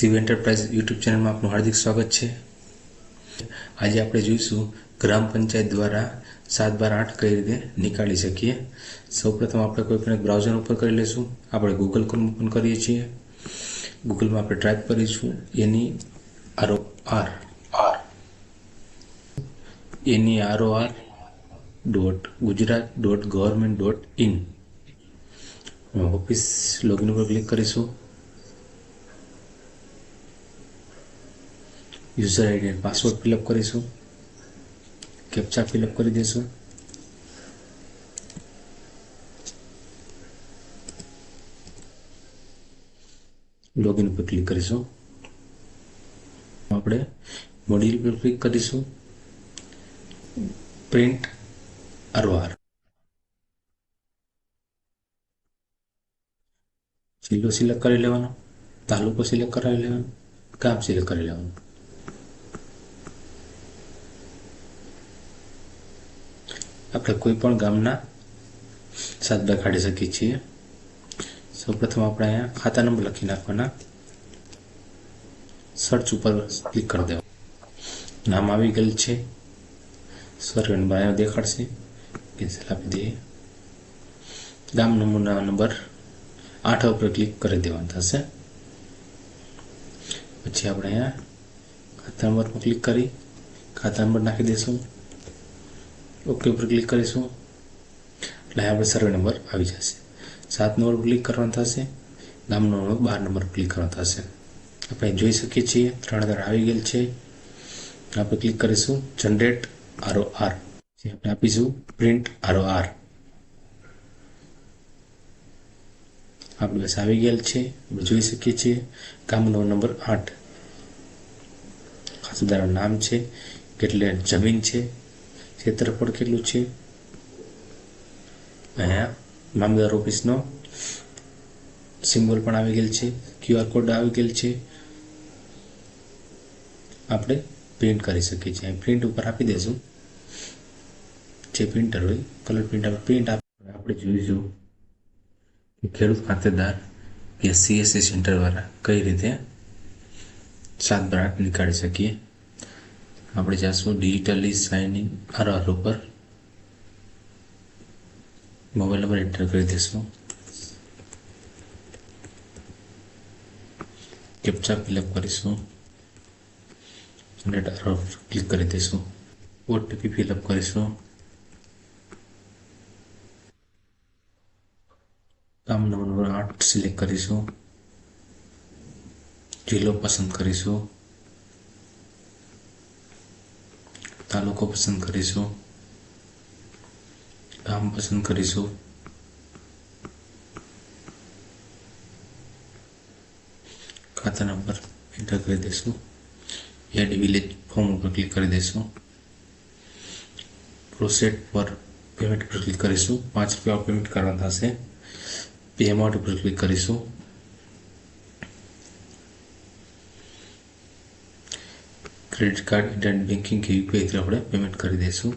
Shiv enterprise YouTube ચેનલમાં આપનું હાર્દિક સ્વાગત છે. આજે આપણે જોઈશું ગ્રામ પંચાયત દ્વારા સાત બાર આઠ કઈ રીતે નીકાળી શકીએ. સૌપ્રથમ આપણે કોઈ પણ એક બ્રાઉઝર ઉપર કરી લઈશું આપણે ગૂગલ ક્રોમ ઓપન કરીએ છીએ. ગૂગલમાં આપણે ટાઈપ કરીશું any R O R R any R O R dot Gujarat dot government dot in office login ઉપર ક્લિક કરીશું. યુઝર આઈડી અને પાસવર્ડ ફિલઅપ કરીશું કેપ્ચા ફિલઅપ કરી દઈશું લોગિન પર ક્લિક કરીશું આપણે મોડ્યુલ પર ક્લિક કરીશું પ્રિન્ટ અરવાર જિલ્લો સિલેક્ટ કરી લેવાનો તાલુકો સિલેક્ટ કરાવી લેવાનો ગામ સિલેક્ટ કરી લેવાનું આપણે કોઈ પણ ગામના સાદડા કાઢી શકીએ છીએ. સૌપ્રથમ આપણે અહીંયા ખાતા નંબર લખી નાખવાના. સર્ચ ઉપર ક્લિક કરી દેવાનું. નામ આવી ગયેલ છે. સર્વે નંબર અહીંયા દેખાડશે. કેન્સલ આપી દઈએ. ગામ નમૂના નંબર આઠ ઉપર ક્લિક કરી દેવાનું થશે. પછી આપણે અહીંયા ખાતા નંબર પર ક્લિક કરી ખાતા નંબર નાખી દઈશું ઓકે ઉપર ક્લિક કરીશું. એટલે આપણે સર્વે નંબર આવી જશે. સાત નંબર ક્લિક કરવાનો થશે. ગામનો બાર નંબર ક્લિક કરવાનો થશે. આપણે જોઈ શકીએ છીએ, ત્રણ હજાર આવી ગયેલ છે. આપણે ક્લિક કરીશું જનરેટ આરો આર આપણે આપીશું પ્રિન્ટ આરો આર આપણે બસ આવી ગયેલ છે. આપણે જોઈ શકીએ છીએ, ગામનો નંબર આઠ. ખાસદારનું નામ છે. કેટલી જમીન છે. ક્ષેત્રફળ કેટલું છે? અહીંયા મામલદાર ઓફિસનો સિમ્બોલ પણ આવી ગયેલ છે ક્યુઆર કોડ આવી ગયેલ છે. આપણે પ્રિન્ટ કરી શકીએ છીએ. પ્રિન્ટ ઉપર આપી દઈશું જે પ્રિન્ટર હોય, કલર પ્રિન્ટ આપણે પ્રિન્ટ આપણે જોઈશું કે ખેડૂત ખાતેદાર કે સીએસસી સેન્ટર દ્વારા કઈ રીતે સાત બ્રાન્ડ નીકાળી શકીએ. આપણે જાશું ડિજિટલી સાઇનિંગ આરઆર ઉપર. મોબાઈલ નંબર એન્ટર કરી દઈશું. કેપ્ચા ફિલઅપ કરીશું. અને આરઆર ક્લિક કરી દઈશું. ઓટીપી ફિલઅપ કરીશું. કામ નંબર આઠ સિલેક્ટ કરીશું. જિલ્લો પસંદ કરીશું. તાલુકો પસંદ કરીશું ગામ પસંદ કરીશું ખાતા નંબર એન્ટર કરી દઈશું એડ વિલેજ ફોર્મ ઉપર ક્લિક કરી દઈશું પ્રોસેડ પર પેમેન્ટ પર ક્લિક કરીશું પાંચ રૂપિયા પેમેન્ટ કરવાનું થશે પે અમાઉન્ટ ઉપર ક્લિક કરીશું ક્રેડિટ કાર્ડ ઇન્ટરનેટ બેન્કિંગ કે યુપીઆઈથી આપણે પેમેન્ટ કરી દઈશું.